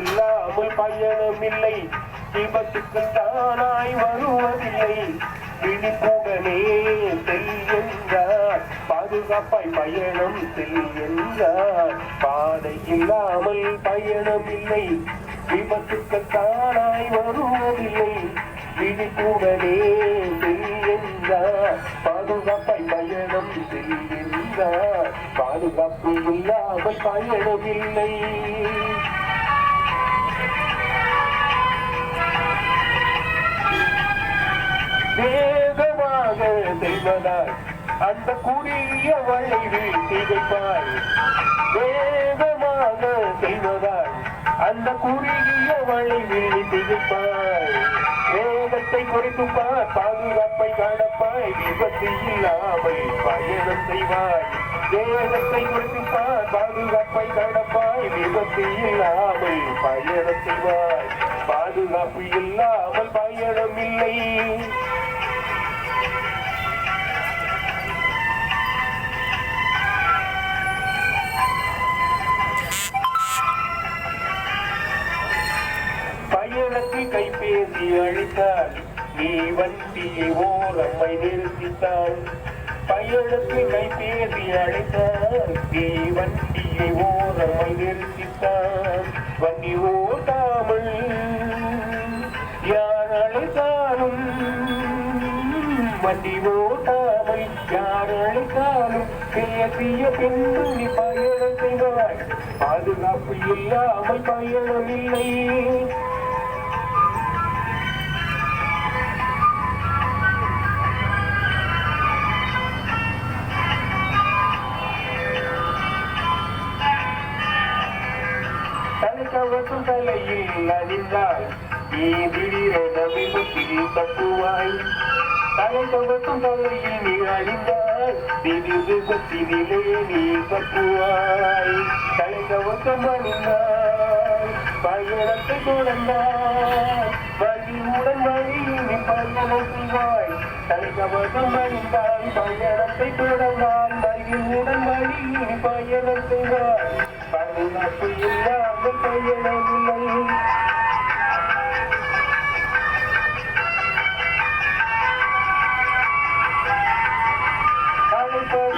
இல்லாமல் பயணமில்லை. விபத்துக்கள் தானாய் வருவதில்லை விழிப்புடனே செல் பாதுகாப்பாய் பயணம் செல் பாதை இல்லாமல் பயணமில்லை. விபத்துக்கு தானாய் வருவதில்லை விழிப்புடனே செல் பாதுகாப்பாய் பயணம் செல் பாதுகாப்பு இல்லாமல் பயணமில்லை. செல்வதால் அந்த குறுகிய வளைவில் திகைப்பாய் வேகமாக செல்வதால் அந்த குறுகிய வளைவில் திகைப்பாய் வேகத்தை குறைத்துப்பார் பாதுகாப்பை காணப்பாய் விபத்து இல்லாமல் பயணம் செய்வாய். வேகத்தை குறைத்துப்பார் பாதுகாப்பை காணப்பாய் விபத்து இல்லாமல் பயணம் செய்வாய். பாதுகாப்பு இல்லாமல் பயணம் இல்லை. கைபேசி அழித்தால் நீ வண்டியை ஓரம்மை நிறுத்தித்தாள் பயணத்தில் பேசி அழைத்தால் நீ வண்டியை ஓரம்மை நிறுத்தித்தாள் வண்டி ஓட்டாமல் யார் அழைத்தாலும் வண்டி ஓட்டாமல் யார் அழைத்தாலும் பேசிய பின்பு நீ பயணம் செய்வாய். பாதுகாப்பு இல்லாமல் பயணம் இல்லை. கையில் தலையில் நீ திடீரென விபத்தில் தப்புவாய் தலைக்கவசம் தலையில் நீ அணிந்தால் திடீர் விபத்தினிலே நீ தப்புவாய் தலைக்கவசம் அணிந்தால் பயணத்தை தொடர்ந்தால் வழியுடன் வழியில் நீ பயணம் செய்வாய். தலைக்கவசம் அணிந்தால் பயணத்தை தொடர்ந்தால் வழியுடன் வழியில் நீ பயணம் செய்வாய். பாதுகாப்பு இல்லாமல்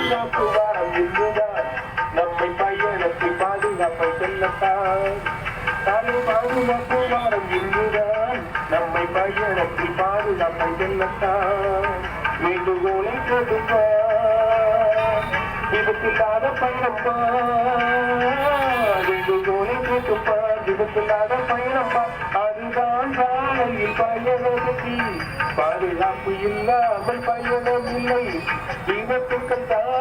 பாதுகாப்பு வாரம் நம்மை பயணத்தில் பாதுகாப்பை செல்லத்தான் காலை பாதுகாப்பு வாரம் நம்மை பயணத்தில் பாதுகாப்பை செல்லத்தான் வேண்டுகோளை கொடுப்பார் விபத்தில்லாத பயணம்பா வேண்டுகோளை கேட்டுப்பார் விபத்தில்லாத பயணம்பா அதுதான் சாலையில் பயணத்தி பாதுகாப்பு இல்லாமல் பயணம் இல்லை. விபத்துக்கள் தான்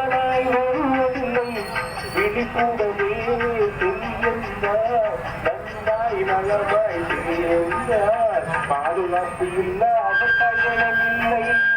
விழிப்புடனே செல்கின்றார் நன்றாய் நலமாய் பாதுகாப்பு இல்லாத பயணம் இல்லை.